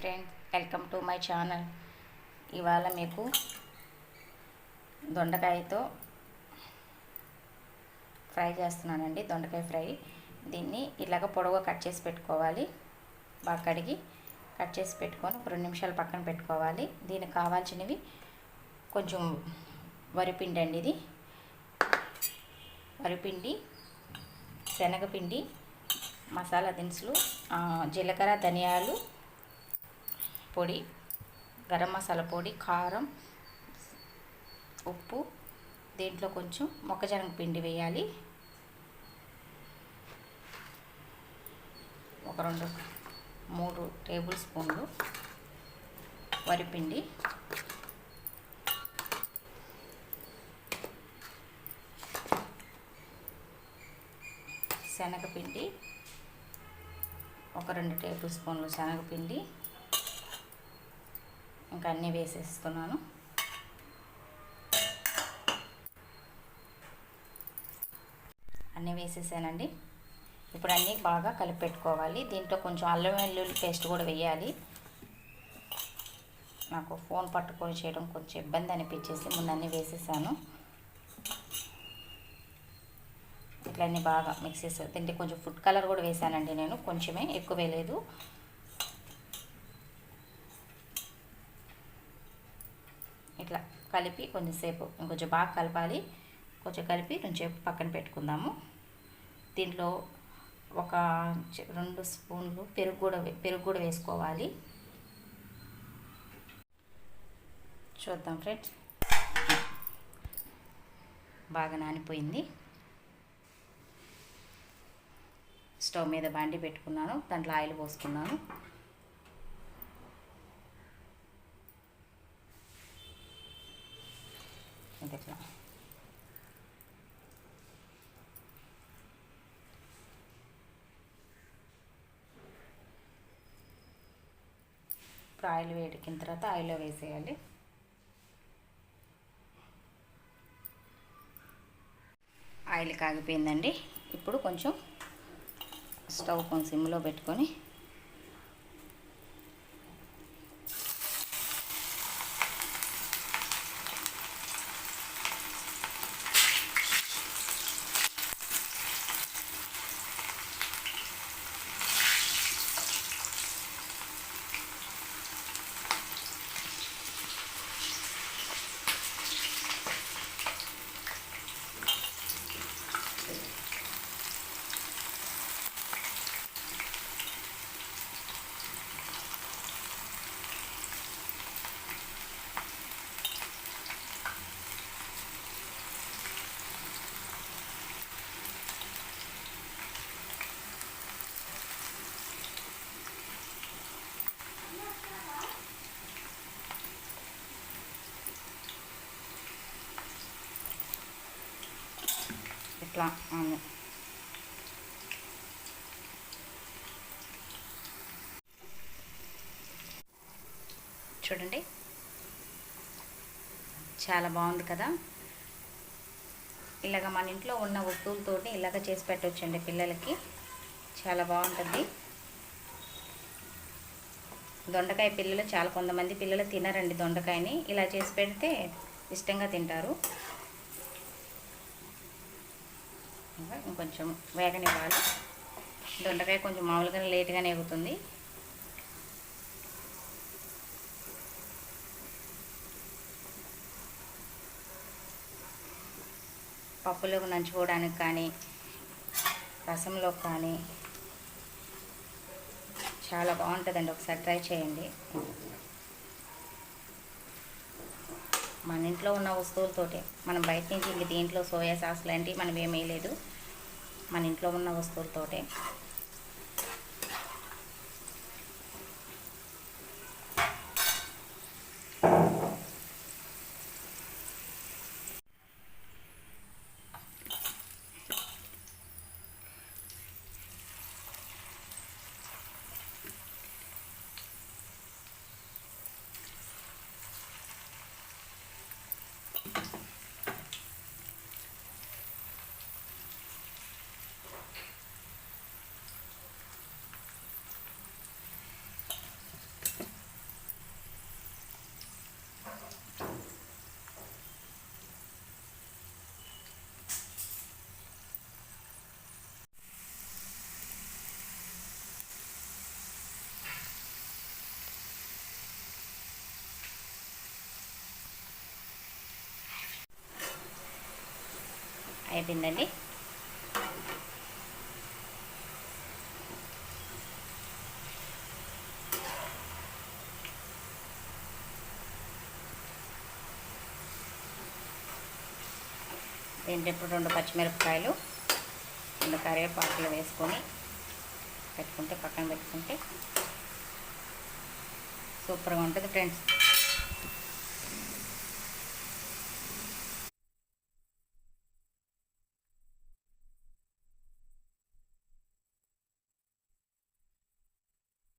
Friends welcome to my channel ఇవాళ మీకు దొండకాయతో fry చేస్తున్నానండి దొండకాయ ఫ్రై. దీన్ని ఇలాగ పొడవుగా కట్ చేసి పెట్టుకోవాలి. బాగా కడిగి కట్ చేసి పెట్టుకొని ఒక రెండు నిమిషాలు పక్కన పెట్టుకోవాలి. దీనికి కావాల్సినవి కొంచెం వరిపిండి అండి ఇది. వరిపిండి శనగపిండి మసాలా దినుసులు జీలకర్ర ధనియాలు పొడి గరం మసాలా పొడి కారం ఉప్పు దీంట్లో కొంచెం మొక్కజొన్న పిండి వేయాలి. ఒక రెండు మూడు టేబుల్ స్పూన్లు వరిపిండి శనగపిండి ఒక రెండు టేబుల్ స్పూన్లు శనగపిండి. ఇంకా అన్నీ వేసేస్తున్నాను. అన్నీ వేసేసానండి. ఇప్పుడు అన్నీ బాగా కలిపి పెట్టుకోవాలి దీంట్లో కొంచెం అల్లం వెల్లుల్లి పేస్ట్ కూడా వేయాలి. నాకు ఫోన్ పట్టుకొని చేయడం కొంచెం ఇబ్బంది అనిపించేసి ముందు అన్నీ వేసేసాను. ఇట్లా అన్నీ బాగా మిక్స్ చేసి దీంట్లో కొంచెం ఫుడ్ కలర్ కూడా వేసానండి నేను. కొంచెమే ఎక్కువ వేయలేదు ఇట్లా కలిపి కొంచెంసేపు ఇంకొంచెం బాగా కలపాలి. కొంచెం కలిపి కొంచెం పక్కన పెట్టుకుందాము. దీంట్లో ఒక రెండు స్పూన్లు పెరుగు కూడా పెరుగు కూడా వేసుకోవాలి. చూద్దాం ఫ్రెండ్స్. బాగా నానిపోయింది. స్టవ్ మీద బండి పెట్టుకున్నాను. దాంట్లో ఆయిల్ పోసుకున్నాను. ఇది ఇట్లా ఇప్పుడు ఆయిల్ వేడికిన తర్వాత ఆయిల్లో వేసేయాలి. ఆయిల్ కాగిపోయిందండి. ఇప్పుడు కొంచెం స్టవ్ కొంచెం సిమ్లో పెట్టుకొని అట్లా ఆను. చూడండి. చాలా బాగుంది కదా. ఇలాగ మన ఇంట్లో ఉన్న వస్తువులతో ఇలాగ చేసి పెట్టవచ్చండి పిల్లలకి. చాలా బాగుంటుంది. దొండకాయ పిల్లలు చాలా కొంతమంది పిల్లలు తినరండి దొండకాయని. ఇలా చేసి పెడితే ఇష్టంగా తింటారు ఇంకా ఇంకొంచెం వేగనివ్వాలి దొండకాయ కొంచెం మామూలుగా లేట్గానే ఎగుతుంది. పప్పులోకి నంచుకోవడానికి కానీ రసంలో కానీ చాలా బాగుంటుందండి. ఒకసారి ట్రై చేయండి. మన ఇంట్లో ఉన్న వస్తువులతోటే. మనం బయట నుంచి ఇంక దీంట్లో సోయా సాస్ లాంటివి మనం ఏమీ లేదు మన ఇంట్లో ఉన్న వస్తువులతోటే. అయిపోయిందండి. దీంట్లో ఇప్పుడు రెండు పచ్చిమిరపకాయలు రెండు కరివేపాకులు వేసుకొని పెట్టుకుంటే పక్కన పెట్టుకుంటే సూపర్గా ఉంటుంది ఫ్రెండ్స్.